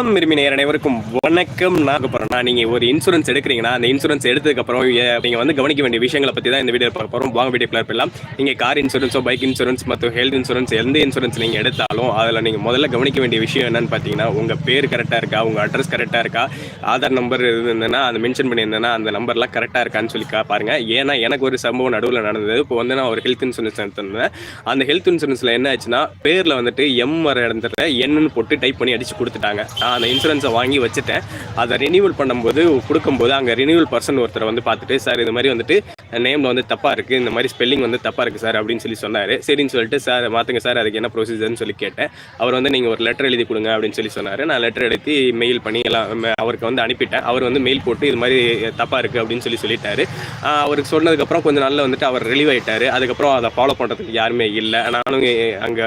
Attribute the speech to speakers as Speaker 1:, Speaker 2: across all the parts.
Speaker 1: வணக்கம் விரும்பி நேர் அனைவருக்கும் வணக்கம். நாகப்புறம் நான் நீங்கள் ஒரு இன்சூரன்ஸ் எடுக்கிறீங்கன்னா அந்த இன்சூரன்ஸ் எடுத்ததுக்கப்புறம் நீங்கள் வந்து கவனிக்க வேண்டிய விஷயங்களை பற்றி தான் இந்த வீடியோ பார்க்க போகிறோம் வாங்க வீடியோ கிளர் பண்ணலாம் நீங்கள் கார் இன்சூரன்ஸோ பைக் இன்சூரன்ஸ் மற்றும் ஹெல்த் இன்சூரன்ஸ் எந்த இன்சூரன்ஸ் நீங்கள் எடுத்தாலும் அதில் நீங்கள் முதல்ல கவனிக்க வேண்டிய விஷயம் என்னன்னு பார்த்தீங்கன்னா உங்கள் பேர் கரெக்டாக இருக்கா உங்கள் அட்ரஸ் கரெக்டாக இருக்கா ஆதார் நம்பர் இருந்ததுன்னா அந்த மென்ஷன் பண்ணியிருந்தேன்னா அந்த நம்பர்லாம் கரெக்டாக இருக்கான்னு சொல்லி கா- ஏன்னா எனக்கு ஒரு சம்பவம் நடுவில் நடந்தது. இப்போ வந்து நான் ஒரு ஹெல்த் இன்சூரன்ஸ் எடுத்திருந்தேன். அந்த ஹெல்த் இன்சூரன்ஸில் என்ன ஆச்சுன்னா பேரில் வந்துட்டு எம் வர இடத்துல என்னன்னு போட்டு டைப் பண்ணி அடிச்சு கொடுத்துட்டாங்க. அந்த இன்சூரன்ஸை வாங்கி வச்சுட்டேன். அதை ரினியூவல் பண்ணும்போது கொடுக்கும்போது அங்கே ரினியூவல் பர்சன் ஒருத்தர் வந்து பார்த்துட்டு சார் இது மாதிரி வந்துட்டு நேமில் வந்து தப்பாக இருக்குது இந்த மாதிரி ஸ்பெல்லிங் வந்து தப்பாக இருக்குது சார் அப்படின்னு சொல்லி சொன்னார். சரின்னு சொல்லிட்டு சார் மாற்றுங்க சார் அதுக்கு என்ன ப்ரொசீஜர்னு சொல்லி கேட்டேன். அவர் வந்து நீங்கள் ஒரு லெட்டர் எழுதி கொடுங்க அப்படின்னு சொல்லி சொன்னார். நான் லெட்டர் எழுதி மெயில் பண்ணி எல்லாம் அவருக்கு வந்து அனுப்பிட்டேன். அவர் வந்து மெயில் போட்டு இது மாதிரி தப்பாக இருக்குது அப்படின்னு சொல்லி சொல்லிட்டாரு. அவருக்கு சொன்னதுக்கப்புறம் கொஞ்சம் நாளில் வந்துட்டு அவர் ரிலீவ் ஆகிட்டார் அதுக்கப்புறம் அதை ஃபாலோ பண்ணுறதுக்கு யாருமே இல்லை. நானும் அங்கே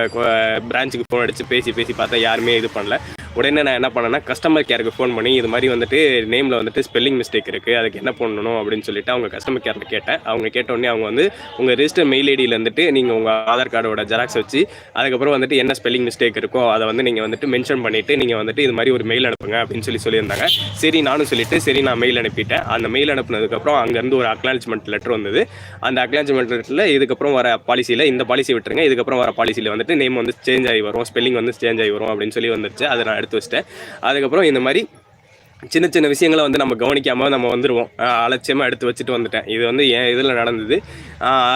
Speaker 1: பிரான்ச்சுக்கு ஃபோன் அடித்து பேசி பேசி பார்த்தா யாருமே இது பண்ணல. உடனே நான் என்ன பண்ணேன்னா கஸ்டமர் கேருக்கு ஃபோன் பண்ணி இது மாதிரி வந்துட்டு நேமில் வந்துட்டு ஸ்பெல்லிங் மிஸ்டேக் இருக்குது அதுக்கு என்ன பண்ணணும் அப்படின்னு சொல்லிட்டு அவங்க கஸ்டமர் கேரில் கேட்டேன். அவங்க கேட்ட உடனே அவங்க வந்து உங்கள் ரிஜிஸ்டர் மெயில் ஐடியில் வந்துட்டு நீங்கள் உங்கள் ஆதார் கார்டோட ஜெராக்ஸ் வச்சு அதுக்கப்புறம் வந்துட்டு என்ன ஸ்பெல்லிங் மிஸ்டேக் இருக்கோ அதை வந்து நீங்கள் வந்துட்டு மென்ஷன் பண்ணிவிட்டு நீங்கள் வந்துட்டு இது மாதிரி ஒரு மெயில் அனுப்புங்க அப்படின்னு சொல்லி சொல்லியிருந்தாங்க. சரி நானும் சொல்லிட்டு சரி நான் மெயில் அனுப்பிட்டேன். அந்த மெயில் அனுப்புனதுக்கப்புறம் அங்கேருந்து ஒரு அக்னாலஜ்மெண்ட் லெட்டர் வந்தது. அந்த அக்னாலஜ்மெண்ட் லெட்டரில் இதுக்கப்புறம் வர பாலிசியில் இந்த பாலிசி விட்டுருங்க இதுக்கப்புறம் வர பாலிசியில் வந்துட்டு நேம் வந்து சேஞ்ச் ஆகி வரும் ஸ்பெல்லிங் வந்து சேஞ்ச் ஆகி வரும் அப்படின்னு சொல்லி வந்துருச்சு. அதை நான் எடுத்து வச்சிட்டேன். அதுக்கப்புறம் இந்த மாதிரி சின்ன சின்ன விஷயங்களை வந்து நம்ம கவனிக்காமல் நம்ம வந்துடுவோம் அலட்சியமாக எடுத்து வச்சுட்டு வந்துட்டேன். இது வந்து என் இதில் நடந்தது.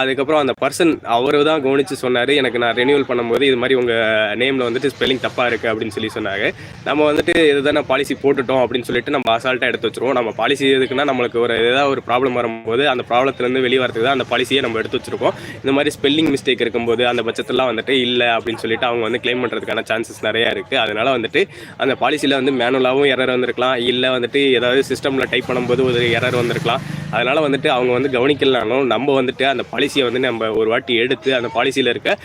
Speaker 1: அதுக்கப்புறம் அந்த பர்சன் அவர் தான் கவனித்து சொன்னார். எனக்கு நான் ரெனியூவல் பண்ணும்போது இது மாதிரி உங்கள் நேமில் வந்துட்டு ஸ்பெல்லிங் தப்பாக இருக்குது அப்படின்னு சொல்லி சொன்னாங்க நம்ம வந்துட்டு இதுதானே பாலிசி போட்டுட்டோம் அப்படின்னு சொல்லிட்டு நம்ம அசால்ட்டாக எடுத்து வச்சிருவோம். நம்ம பாலிசி எதுக்குன்னா நம்மளுக்கு ஒரு ஏதாவது ஒரு ப்ராப்ளம் வரும்போது அந்த ப்ராப்ளத்துலேருந்து வெளியே வரதுக்கு தான் அந்த பாலிசியை நம்ம எடுத்து வச்சிருக்கோம். இந்த மாதிரி ஸ்பெல்லிங் மிஸ்டேக் இருக்கும்போது அந்த பட்சத்தெல்லாம் வந்துட்டு இல்லை அப்படின்னு சொல்லிட்டு அவங்க வந்து க்ளைம் பண்ணுறதுக்கான சான்சஸ் நிறையா இருக்குது அதனால வந்துட்டு அந்த பாலிசியில் வந்து மேனுவலாகவும் எரர் வந்திருக்கலாம். இல்லை இல்லை வந்துட்டு ஏதாவது சிஸ்டமில் டைப் பண்ணும்போது ஒரு எரர் வந்திருக்கலாம். அதனால் வந்துட்டு அவங்க வந்து கவனிக்கலனாலும் நம்ம வந்துட்டு அந்த பாலிசியை வந்து நம்ம ஒரு வாட்டி எடுத்து அந்த பாலிசியில் இருக்க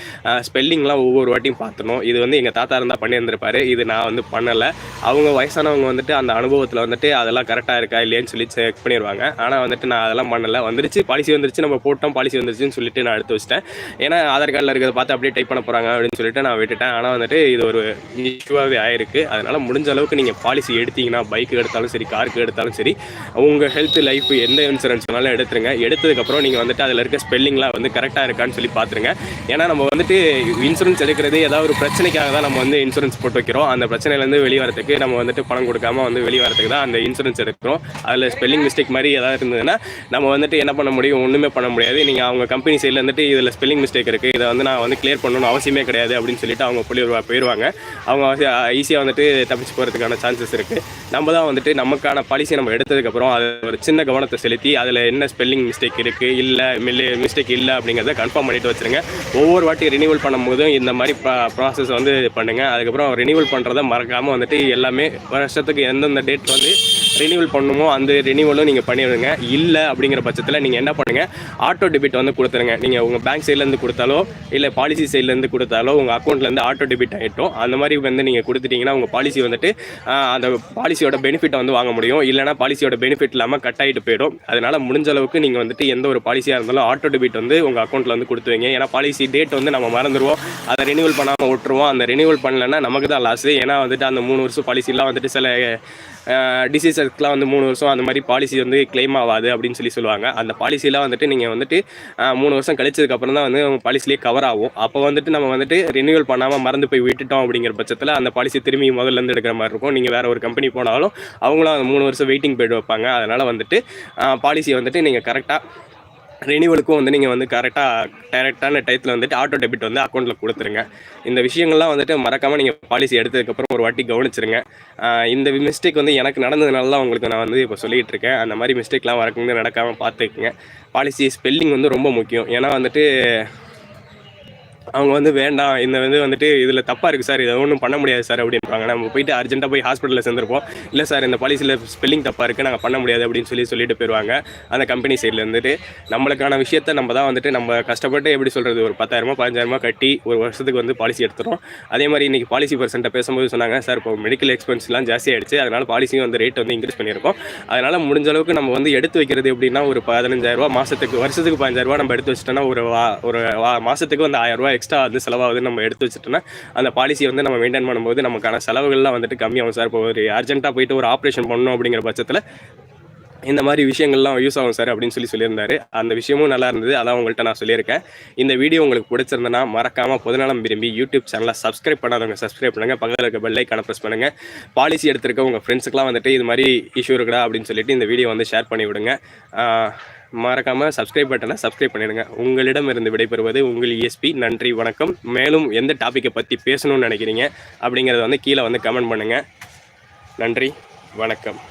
Speaker 1: ஸ்பெல்லிங்லாம் ஒவ்வொரு வாட்டியும் பார்த்தணும். இது வந்து எங்கள் தாத்தா இருந்தால் பண்ணியிருந்திருப்பாரு. இது நான் வந்து பண்ணலை. அவங்க வயசானவங்க வந்துட்டு அந்த அனுபவத்தில் வந்துட்டு அதெல்லாம் கரெக்டாக இருக்கா இல்லையான்னு சொல்லி செக் பண்ணிடுவாங்க ஆனால் வந்துட்டு நான் அதெல்லாம் பண்ணலை. வந்துருச்சு பாலிசி வந்துருச்சு. நம்ம போட்டோம் பாலிசி வந்துருச்சுன்னு சொல்லிட்டு நான் எடுத்து வச்சிட்டேன். ஏன்னா ஆதார் கார்டில் இருக்கிறத பார்த்து அப்படியே டைப் பண்ண போகிறாங்க அப்படின்னு சொல்லிட்டு நான் விட்டுட்டேன். ஆனால் வந்துட்டு இது ஒரு இஷ்யூவாகவே ஆயிருக்கு. அதனால் முடிஞ்ச அளவுக்கு நீங்கள் பாலிசி எடுத்தீங்கன்னா பைக்கு எடுத்தாலும் சரி காருக்கு எடுத்தாலும் சரி உங்கள் ஹெல்த் லைஃப் எந்த இன்சூரன்ஸ் வேணாலும் எடுத்துருங்க. எடுத்ததுக்கப்புறம் நீங்கள் வந்துட்டு அதில் இருக்க ஸ்பெல்லிங்லாம் வந்து கரெக்டாக இருக்கான்னு சொல்லி பார்த்துருங்க ஏன்னா நம்ம வந்துட்டு இன்சூரன்ஸ் எடுக்கிறது ஏதாவது ஒரு பிரச்சனைக்காக தான் நம்ம வந்து இன்சூரன்ஸ் போட்டு வைக்கிறோம். அந்த பிரச்சனையிலேருந்து வெளியே நம்ம வந்துட்டு பணம் கொடுக்காம வந்து வெளியே தான் அந்த இன்சூரன்ஸ் எடுக்கிறோம். அதில் ஸ்பெல்லிங் மிஸ்டேக் மாதிரி ஏதாவது இருந்ததுன்னா நம்ம வந்துட்டு என்ன பண்ண முடியும்? ஒன்றுமே பண்ண முடியாது. நீங்கள் அவங்க கம்பெனி சைடில் வந்துட்டு இதில் ஸ்பெல்லிங் மிஸ்டேக் இருக்குது இதை வந்து நான் வந்து கிளியர் பண்ணணும்னு அவசியமே கிடையாது அப்படின்னு சொல்லிட்டு அவங்க போய் போயிடுவாங்க அவங்க ஈஸியாக வந்துட்டு தப்பிச்சு போகிறதுக்கான சான்சஸ் இருக்குது நம்ம தான் வந்துட்டு நமக்கான பாலிசி நம்ம எடுத்ததுக்கப்புறம் அது ஒரு சின்ன கவனத்தை செலுத்தி அதில் என்ன ஸ்பெல்லிங் மிஸ்டேக் இருக்குது இல்லை மிஸ்டேக் இல்லை அப்படிங்கிறத கன்ஃபார்ம் பண்ணிட்டு வச்சுருங்க. ஒவ்வொரு வாட்டி ரினியூவல் பண்ணும்போதும் இந்த மாதிரி ப்ராசஸ் வந்து பண்ணுங்கள் அதுக்கப்புறம் ரினியூவல் பண்ணுறத மறக்காமல் வந்துட்டு எல்லாமே வருஷத்துக்கு எந்தெந்த டேட் வந்து ரினியூவல் பண்ணுமோ அந்த ரினியூவலும் நீங்கள் பண்ணிவிடுங்க இல்லை அப்படிங்கிற பட்சத்தில் நீங்கள் என்ன பண்ணுங்கள் ஆட்டோ டெபிட் வந்து கொடுத்துருங்க. நீங்கள் உங்கள் பேங்க் சைட்லேருந்து கொடுத்தாலோ இல்லை பாலிசி சைட்லேருந்து கொடுத்தாலோ உங்கள் அக்கௌண்ட்லேருந்து ஆட்டோ டெபிட் ஆகிட்டோம் அந்த மாதிரி வந்து நீங்கள் கொடுத்துட்டிங்கன்னா உங்கள் பாலிசி வந்துட்டு அந்த பாலிசியோட பெனிஃபிட்டை வந்து வாங்க முடியும். இல்லைனா பாலிசியோட பெனிஃபிட் இல்லாமல் கட் ஆகிட்டு போயிடும். அதனால் முடிஞ்ச அளவுக்கு நீங்கள் வந்துட்டு எந்த ஒரு பாலிசியாக இருந்தாலும் ஆட்டோ டெபிட் வந்து உங்கள் அக்கௌண்ட்டில் வந்து கொடுத்து வைங்க ஏன்னா பாலிசி டேட் வந்து நம்ம மறந்துடுவோம் அதை ரினியூவல் பண்ணாமல் விட்டுருவோம். அந்த ரினியூவல் பண்ணலைன்னா நமக்கு தான் லாஸ் ஏன்னா வந்துட்டு அந்த மூணு வருஷம் பாலிசிலாம் வந்துட்டு சில டிசீசஸ்க்குலாம் வந்து மூணு வருஷம் அந்த மாதிரி பாலிசி வந்து கிளைம் ஆகாது அப்படின்னு சொல்லி சொல்லுவாங்க. அந்த பாலிசிலாம் வந்துட்டு நீங்கள் வந்துட்டு மூணு வருஷம் கழிச்சதுக்கப்புறம் தான் வந்து பாலிசிலேயே கவர் ஆகும். அப்போ வந்துட்டு நம்ம வந்துட்டு ரினியூவல் பண்ணாமல் மறந்து போய் விட்டுட்டோம் அப்படிங்கிற பட்சத்தில் அந்த பாலிசி திரும்பி முதல்ல இருந்து எடுக்கிற மாதிரி இருக்கும். நீங்கள் வேறு ஒரு கம்பெனி போனாலும் அவங்களும் அந்த மூணு வருஷம் வெயிட்டிங் பீரியட் வைப்பாங்க. அதனால் வந்துட்டு பாலிசியை வந்துட்டு நீங்கள் கரெக்டாக ரெனிவலுக்கும் வந்து நீங்கள் வந்து கரெக்டாக டேரெக்டான டயத்தில் வந்துட்டு ஆட்டோ டெபிட் வந்து அக்கௌண்ட்டில் கொடுத்துருங்க. இந்த விஷயங்கள்லாம் வந்துட்டு மறக்காமல் நீங்கள் பாலிசி எடுத்ததுக்கப்புறம் ஒரு வாட்டி கவனிச்சிருங்க. இந்த மிஸ்டேக் வந்து எனக்கு நடந்ததுனால தான் உங்களுக்கு நான் வந்து இப்போ சொல்லிகிட்டு இருக்கேன். அந்த மாதிரி மிஸ்டேக்லாம் வரக்குங்க நடக்காமல் பார்த்துக்குங்க. பாலிசி ஸ்பெல்லிங் வந்து ரொம்ப முக்கியம். ஏன்னா வந்துட்டு அவங்க வந்து வேண்டாம் இந்த வந்து வந்துட்டு இதில் தப்பாக இருக்குது சார் இதை ஒன்றும் பண்ண முடியாது சார் அப்படின்றாங்க. நம்ம போயிட்டு அர்ஜென்ட்டாக போய் ஹாஸ்பிட்டலில் சேர்ந்துருப்போம். இல்லை சார் இந்த பாலிசியில் ஸ்பெல்லிங் தப்பாக இருக்குது நாங்கள் பண்ண முடியாது அப்படின்னு சொல்லி சொல்லிட்டு போயிடுவாங்க அந்த கம்பெனி சைடில் இருந்துட்டு நம்மளுக்கான விஷயத்த நம்ம தான் வந்துட்டு நம்ம கஷ்டப்பட்டு எப்படி சொல்கிறது ஒரு பத்தாயிரமா பதினஞ்சாயிரமா கட்டி ஒரு வருஷத்துக்கு வந்து பாலிசி எடுத்துகிறோம் அதே மாதிரி இன்றைக்கி பாலிசி பர்சன்ட்டை பேசும்போது சொன்னாங்க சார் இப்போ மெடிக்கல் எக்ஸ்பென்ஸ்லாம் ஜாஸ்தியாயிடுச்சு அதனால் பாலிசியும் வந்து ரேட் வந்து இன்க்ரீஸ் பண்ணியிருக்கோம். அதனால் முடிஞ்ச அளவுக்கு நம்ம வந்து எடுத்து வைக்கிறது எப்படின்னா ஒரு பதினஞ்சாயிரரூபா மாதத்துக்கு வருஷத்துக்கு பதினஞ்சாயிரரூபா நம்ம எடுத்து வச்சிட்டோம்னா ஒரு வா ஒரு வா மாதத்துக்கு வந்து ஆயிரரூபா எக்ஸ்ட்ரா வந்து செலவாகுது நம்ம எடுத்து வச்சுட்டோம்னா அந்த பாலிசியை வந்து நம்ம மெயின்டைன் பண்ணும்போது நமக்கான செலவுகள்லாம் வந்துட்டு கம்மியாகும் சார். இப்போ ஒரு அர்ஜென்ட்டாக போயிட்டு ஒரு ஆப்ரேஷன் பண்ணணும் அப்படிங்கிற பட்சத்தில் இந்த மாதிரி விஷயங்கள்லாம் யூஸ் ஆகும் சார் அப்படின்னு சொல்லி சொல்லியிருந்தாரு. அந்த விஷயமும் நல்லா இருந்தது. அதான் உங்கள்கிட்ட நான் சொல்லியிருக்கேன். இந்த வீடியோ உங்களுக்கு பிடிச்சிருந்தனா மறக்காமல் பொதுநலம் விரும்பி யூடியூப் சேனலை சப்ஸ்கிரைப் பண்ணாதவங்க சப்ஸ்கிரைப் பண்ணுங்க. பக்கத்தில் இருக்க பெல் ஐக்கான ப்ரெஸ் பண்ணுங்கள் பாலிசி எடுத்திருக்க உங்கள் ஃப்ரெண்ட்ஸுக்குலாம் வந்துட்டு இது மாதிரி இஷ்யூ இருக்குடா அப்படின்னு சொல்லிட்டு இந்த வீடியோ வந்து ஷேர் பண்ணி விடுங்க. மறக்காமல் சப்ஸ்கிரைப் பட்டனை சப்ஸ்கிரைப் பண்ணிடுங்க. உங்களிடம் இருந்து விடைபெறுவது உங்கள் இஎஸ்பி நன்றி வணக்கம். மேலும் எந்த டாப்பிக்கை பற்றி பேசணும்னு நினைக்கிறீங்க அப்படிங்கிறத வந்து கீழே வந்து கமெண்ட் பண்ணுங்கள் நன்றி வணக்கம்.